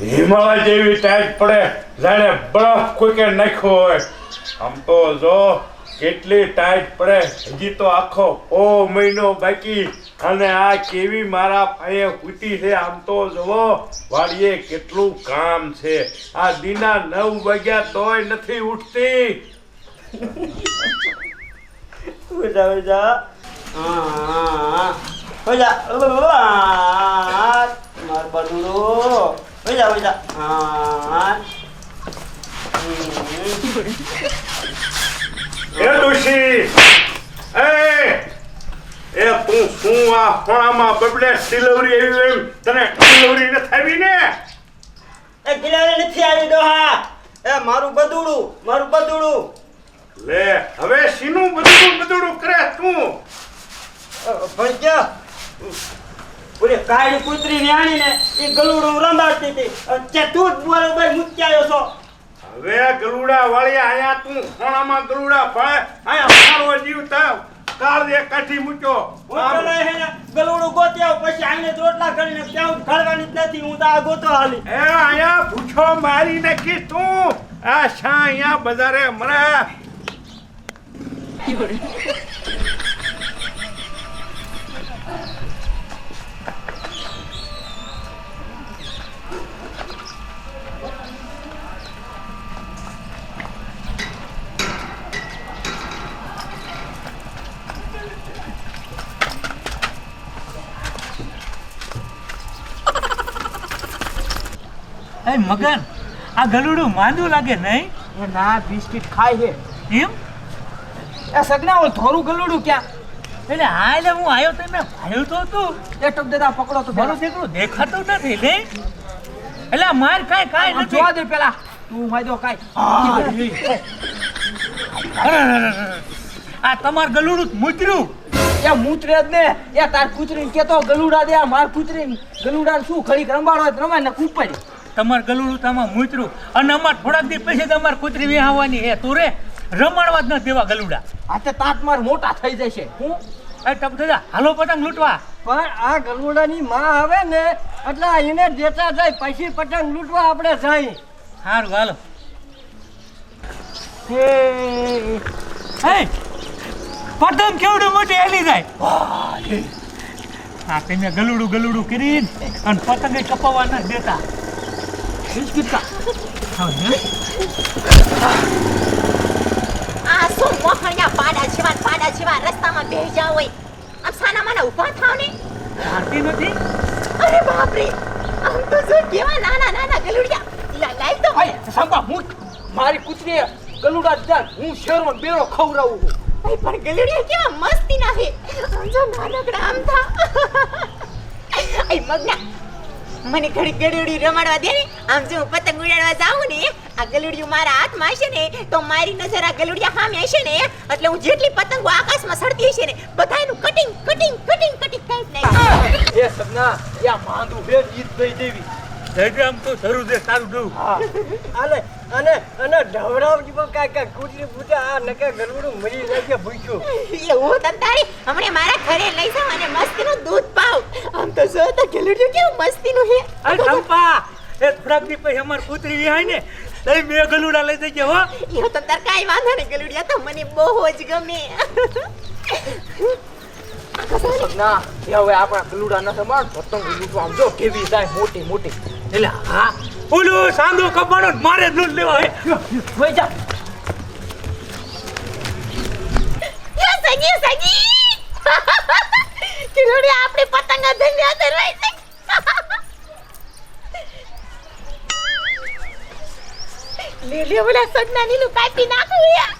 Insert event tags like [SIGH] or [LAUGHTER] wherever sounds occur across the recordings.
હિમાલય જેવી ટાઈટ પડે, જાણે બરફ કોઈકે નાખ્યો હોય. આમ તો જો કેટલી ટાઈટ પડે, હજી તો આખો ઓ મહિનો બાકી. અને આ કેવી મારા પાયે ફૂટી છે, આમ તો જુઓ, વાડીએ કેટલું કામ છે. આ દીના નવ વાગ્યા તોય નથી ઉઠતી. [LAUGHS] ઉજા ઉજા હા ઉજા માર હા એ ડોશી એ એ તું શું આ ખોણામાં બબડે ડિલિવરી આવી એમ? તને ડિલિવરી ન થાવી ને? એ ગિલારે નથી આવી ડોહા. એ મારું બદુડું મારું બદુડું. લે હવે શીનું બધું બધું કરે તું. ભજ્યા ઓલે કાળી કૂતરી ન્યાણી ને એ ગલુડું રંબાડતી હતી. તે તું જ બરોબર મૂક્યાયો છો? હવે ગલુડા વાળી આયા તું. ખોણામાં ગલુડા ફળે આયા મારો જીવ તાવ કાળ દે કાઠી મૂક્યો. હું ગલુડું ગોતી પછી આને રોટલા કરીને ત્યાં ઘડવાની જ નથી. હું તો આ ગોતો હાલી. એ આયા ભૂછો મારી નાખી તું આ શા અહીંયા બજારે મરે. એ મગન આ ગલુડું માંદું લાગે નહીં? એ ના બિસ્કિટ ખાય છે. એમ? એ સગના ઓલ થોરું ગલુડું ક્યાં? એટલે હા એટલે હું આવ્યો તો મેં ભાડ્યું તો હતું. એ ટપ દેતા પકડો તો મારો દીકરો દેખાતું નથી નહીં? એટલે માર કાંઈ કાંઈ નથી. જોવા દે પેલા. તું અરે, અરે. આ તમાર ગલુડું મૂતર્યું. એ મૂતરે જ ને. એ તાર કૂતરીને કેતો ગલુડા દે માર કૂતરીને ગલુડા શું ખડી રંબાડો હોય તો રમાય ને કૂપર તમાર ગલુડું તમાર મૂતરું. અને અમાર થોડાક દી પછી તમારે કૂતરી વિહાવાની હે તું રે રમાડવા જ ન દેવા ગલુડા. આ તો તાત માર મોટા થઈ જશે. હું? એ ટપ દાદા હાલો પતંગ લૂંટવા. પણ આ ગલુડાની માં આવે ને એટલે એને દેતા જાય પછી પતંગ લૂંટવા આપણે જાય. સારું હાલો. હે. હે પતંગ કેવડું મોટી હેલી જાય? આ તમે ગલુડું ગલુડું કરીને અને પતંગે કપાવવા ન દેતા. બિસ્કિટ કા હવે આ શું મોહણિયા પાડા જેવા પાડા જેવા રસ્તામાં બેહી હોય આમ સાના માના ઊભા થાવ ને હારતી નથી અરે બાપ રે આમ તો જો કેવા નાના નાના ગલુડિયા લાઈ તો ભાઈ સાંભા હું મારી કૂતરી ગલુડા જ હું શેરમાં બેરો ખવડાવું છું ભાઈ પણ ગલુડિયા કેવા મસ્તી ના હે આમ જો નાનકડા આમ થા આઈ મગના મને ઘડી ગલુડી રમાડવા દે આમ જો હું પતંગ ઉડાડવા જાઉં ને, આ ગલુડિયું મારા હાથમાં હશે ને, તો મારી નજર આ ગલુડિયા સામે હશે ને, એટલે હું જેટલી પતંગો આકાશમાં સડતી હશે ને, બધાયનું કટિંગ કટિંગ કટિંગ કટિંગ નાખીશ એ સગના યા માંદુ બે જીત દઈ દેવી. એટલે આમ તો શરૂ દે સારું હા. અને અને અને ઢવરાવજી પણ કાંઈ કાંઈ કૂતરી પૂછે આ નકે ગરબડું મરી નાખે ભૂખ્યું. હું તંતારી હમણે મારા ઘરે લઈ જાવ અને મસ્તીનું દૂધ પાવ આમ તો જો તો ગલુડિયું કેવું મસ્તીનું હે અરે ચંપા એ થોડાક દી પછી અમાર પુત્રી વિહાય ને તઈ બે ગલુડા લઈ જજે હો. એ તો તાર કાઈ વાંધો નહીં ગલુડિયા તો મને બહુ જ ગમે. ના એ હવે આપણા ગલુડા ન સંભાળ પતંગ લૂંટવા આમ જો કેવી થાય મોટી મોટી. એટલે હા ઓલું સાંધો કપાણો મારે દૂધ લેવા હે. વઈ જા. યો સગી સગી. કિલોડી આપણે પતંગ ધન્ય ધરવાઈ છે લે લે ઓલા સગના નીલું કાપી નાખું યા.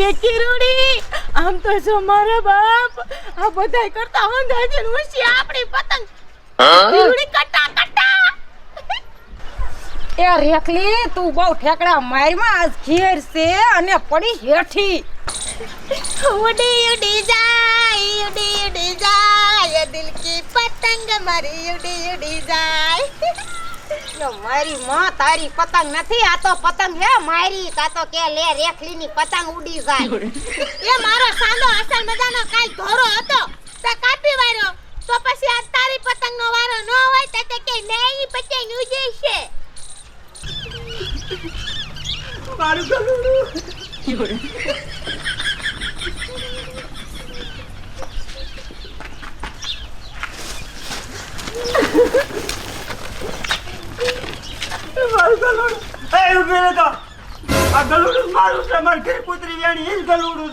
એ કિરુડી આમ તો જો મારા બાપ આ બધાય કરતા હોંધા છે ને ઉસી આપણી પતંગ. કિરુડી કટા કટા એ રેખલી તું બહુ ઠેકડા મારમાં આજ ઘેર છે અને પડી હેઠી. ઉડી ઉડી જાય ઉડી ઉડી જાય દિલ કી પતંગ મારી ઉડી ઉડી જાય. મારી માં તારી પતંગ નથી આ તો પતંગ હે મારી. તા તો કે લે રેખલી ની પતંગ ઉડી જાય. એ મારો સાંદો અસલ મજાનો કાલ ધોરો હતો. તે કાપી વાર્યો. તો પછી આ તારી પતંગનો વારો ન હોય તો તે કે નહીં પતંગ ઉડી છે. મારું ગલુડું મારું ગલુડું ગલુડું ઘરે કૂતરી ગલુડું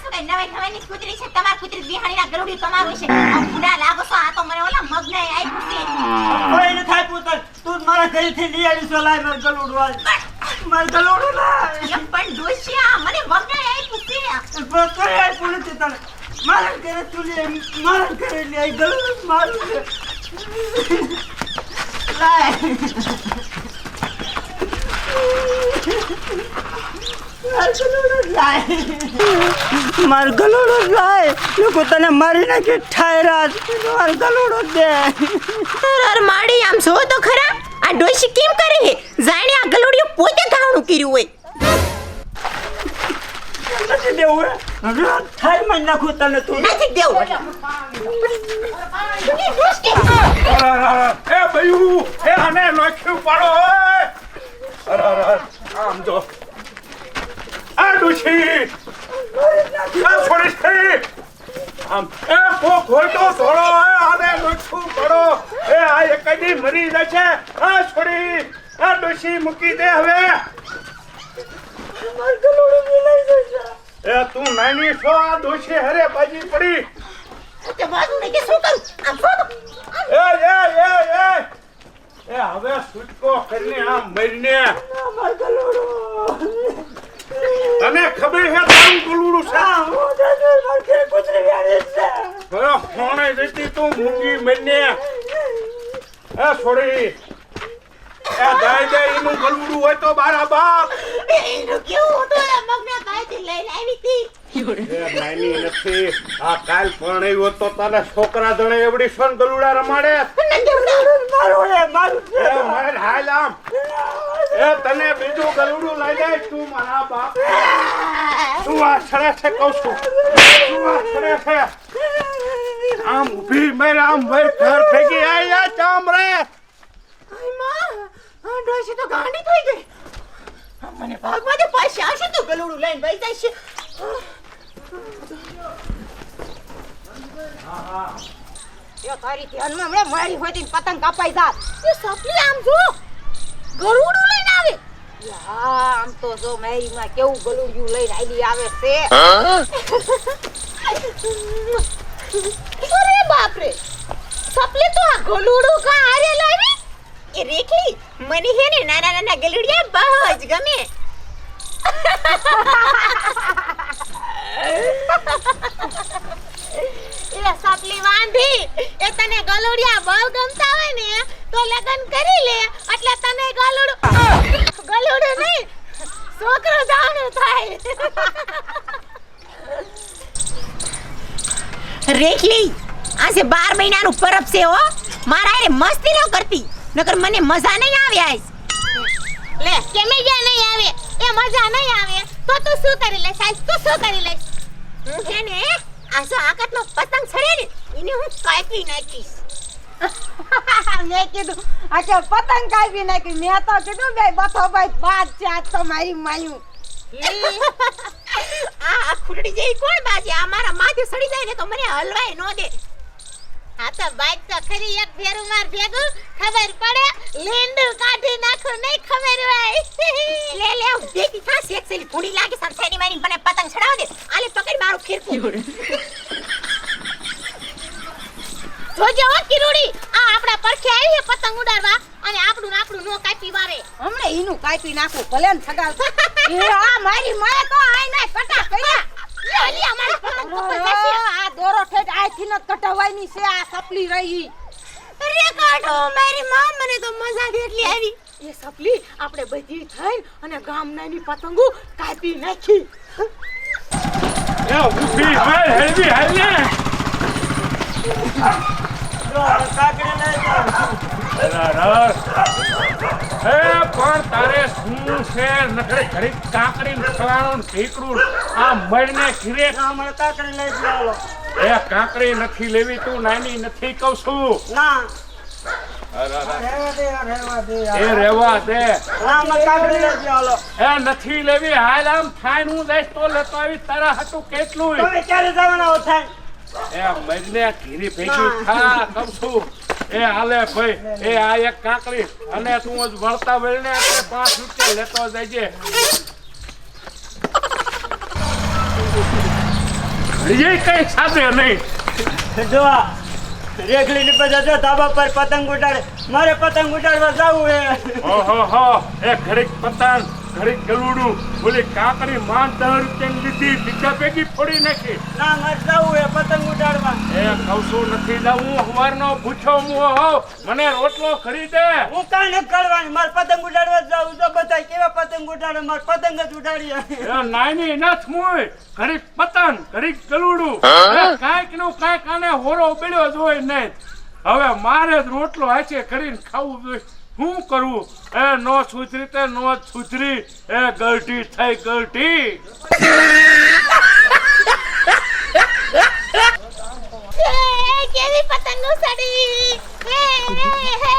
શું કઈ નવી નવી કૂતરી છે તમારી કૂતરી બિહાણીના ગરુડી તમારું છે ભૂંડા લાગો મને ઓલા મગને આપ્યું છે ને થાય પુત્ર તું મારા ઘરેથી લઈ આવી છો લાય મારું ગલુડું ગલુડું મને મગને આપ્યું છે પણ કોઈ મારા ઘરે તું લે મારા ઘરે લઈ ગલુડું મારું છે. મારું ગલુડું ગલુડું લાય લોકો તને મારી નાખી ઠાયરા મારું ગલુડું દે. અર માડી આમ જો તો ખરા? આ ડોશી કેમ કરે હે જાણે આ ગલુડિયો પોતે ધાવણું કર્યું હોય. નથી દેવું હે. હવે આ ઠારમાં જ નાખું તને તું નથી દેવું એ બયું એ આને નાખ્યું પાડો આમ જો આ ડુશી આ છોડીશ થઈ આમ એ કોક હોય તો થોડો આને નાખ્યું પાડો એ આ એકદી મરી જશે આ છોડી આ ડુશી મૂકી દે હવે મારું ગલુડું મિલાઈ તું નાની છો આ ડોશી હરે બાજી પડી. તે બાજુ ને કે શું કરું? આમ છો તો. એ એ એ એ. એ હવે છૂટકો કરીને આમ મરને. મારું ગલુડું તને ખબર છે તારું ગલુડું છે? હું જશે મારી ઘરે કૂતરી વેણી છે. હવે ફોને જતી તું મૂંગી મરને. એ છોડી. એ દાય દે એનું ગલુડું હોય તો મારા બાપ. એનું કેવું હતું? એ મગના ભાઈથી લઈને આવી હતી. એ નાની નથી. આ કાલ પરણાવ્યો તો તારા છોકરા જણે એવડી સોન ગલુડા રમાડે. મારું હે મારું છે હાલ આમ. એ તને બીજું ગલુડું લઈ જાય તું મારા બાપ. તું આ છડે છે કહું છું. તું આ છડે છે. આમ ઊભી મેર આમ વેર ઘર ફેંકી આયા ચામ રે માં ડોશી તો ગાંડી થઈ ગલુડું આવે. આમ તો જો મેરીમાં કેવું ગલુડિયું લઈને આલી આવે છે. અરે બાપ ગલુડું કા હારે એ રેખી મને હે ને નાના નાના ગલુડિયા બહુ જ ગમે એ સપલી વાંધી એ તને ગલુડિયા બહુ ગમતા હોય ને, તો લગન કરી લે. એટલે તને ગલુડ ગલુડું નહીં, છોકરો જાણું થાય. રેખલી આજે બાર મહિનાનું પરબ છે હો, મારા એને મસ્તી ન કરતી. નકર મને મજા નહીં આવે આઈસ લે કેમે જ્યાં નહીં આવે? એ મજા નહીં આવે. તો તું શું કરી લે આજ? તું શું કરી લે હું છે ને આ જો આકાશમાં પતંગ છડે ને એને હું કાપી નાખીશ. [LAUGHS] મેં કીધું આખે પતંગ કાપી નાખી. મેં તો કીધું બે બથો ભાઈ બાદ છે આ તો મારી માયું. આ આ ખુરડી જેવી કોણ બાજે? આ મારા માથે સડી જાય ને તો મને હલવાય ન દે. આ તો બાઈક તો ખરી એક ભેરું માર ભેગું ખબર પડે? લીંડું કાઢી નાખું નહીં ખબર હોય. [LAUGHS] લે લે હું બેટી થા એક સેલી ભૂડી લાગે સરસેની મારી મને પતંગ ચડાવ દે. આલે પકડ મારું ખીરકું જોજે ઓ કિરુડી. આ આપણા પરખે આવી પતંગ ઉડાડવા અને આપણું ને આપણું નો કાપી વારે. હમણે ઈનું કાપી નાખું ભલે ને સગાવ [LAUGHS] એ આ મારી માએ તો આઈ ના કટા કર્યા. અમારા આ દોરો ઠેઠ આથી ન કટાવવાની છે આ સપલી રહી. રે કાઢો મારી માં મને તો મજા એટલી આવી. એ સપલી આપણે બધી થઈ અને ગામનાની પતંગો કાપી નાખી. એ ઊભી હાલ હેલવી હાલ કાકડી લઈ જાઉં અરે, અરે. એ પણ છે નખરે ઘડી કાકડી ફલાણું ઢીકડું આ મળને ઘીરે હમણાં કાકડી લઈ જાઓ એ કાંકરી નથી લેવી તું નાની નથી કહું છું. ના. એ રેવા દે. એ નથી લેવી હાલ આમ થાય હું દઈશ તો લેતો આવી તારા હતું કેટલું ક્યારે જવાના થાય? એ મરને ઘીરી ભેગી થા કહું છું. એ હાલે ભાઈ એ આ એક કાંકરી. અને તું જ વળતા વેળને એટલે પાંચ રૂપિયા લેતો જજે. હજી કઈ સાથે નહીં. જોવા રેખલી ની પછી જો ધાબા પર પતંગ ઉડાડે. મારે પતંગ ઉડાડવા જવું હે. ઓહો હો એ ઘડીક પતંગ. ઘડીક ગલુડું બોલે કાકરી માં દસ રૂપિયાની લીધી બીજા ભેગી ફોડી નાખી. ના મારે જવું એ પતંગ ઉડાડવા. એ છું નથી જવું હવારનો ભૂછો મુઓ હો. મને રોટલો ખરીદે હું કાંઈ ન કરવાની મારે પતંગ ઉડાડવા જવું. તો બધા કેવા પતંગ ઉડાડે મારે પતંગ જ ઉડાડીએ. એ નાની નથ મુય ઘરે પતંગ ઘરે ગલુડું કાઈક કાંઈકનું કાંઈક આને હોરો ઉબેડ્યો જ હોય નહીં હવે મારે જ રોટલો હાચે કરીને ખાવું જોઈએ. શું કરવું? એ નો સુધરી તે નો સુધરી. એ ગલટી થઈ ગલટી. કેવી પતંગો હે હે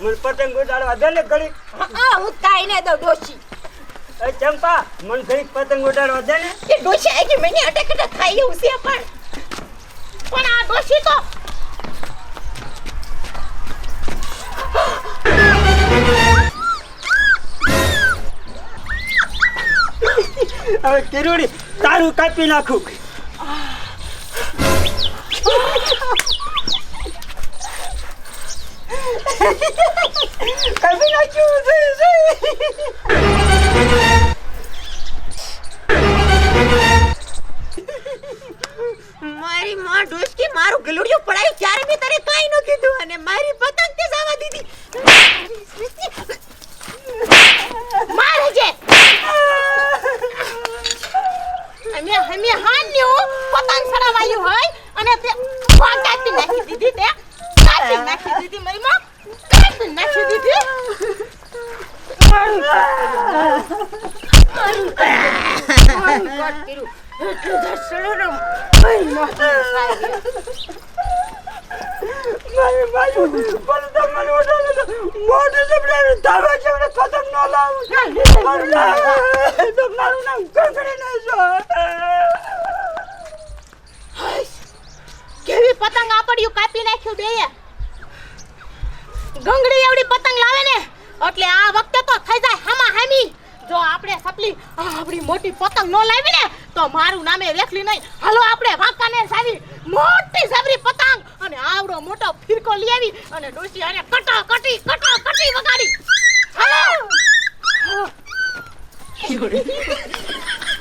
મને ઉડાડવા દે ને ઘડી આ હું કાઈ ને તો ડોશી. ચંપા મને ઘડી પતંગ ઉડાડવા દે ને. એ ડોશી આખી મને અટક અટક ખાઈ એવું છે પણ. હવે તિરુડી તારું કાપી નાખું. કાપી નાખ્યું. મારી માં ડોસકી મારું ગલુડિયું પડાયું ત્યારે મેં તને તોય ન કીધું? અને મારી પતંગ તે જવા દીધી મારે છે અમે અમે હાન્યું પતંગ સડાવાયું હોય અને તે વાં કાપી નાખી દીધી તે. કાપી નાખી દીધી મારી માં. કાપી નાખી દીધી. મારું મારી માં થાય. મારી બાજુ પણ તમને ઉડાડે તો મોઢે જબડાવે ધાબા જેવડે પતંગ ન લાવું અલ્લાહ, તો મારું નામ કંકડી નાખજો આપડ્યું કાપી નાખ્યું બેય ગંગડી એવડી પતંગ લાવે ને, એટલે આ વખતે તો થઈ જાય હામા હામી જો આપણે સપલી આપણી મોટી પતંગ ન લાવી ને, તો મારું નામે રેખલી નહીં. હાલો આપણે વાંકાને સારી મોટી સાબરી પતંગ. અને આવડો મોટો ફિરકો લઈ આવી અને ડોસી આને કટા, કટી, કટો, કટી વગાડી. હાલો! [LAUGHS]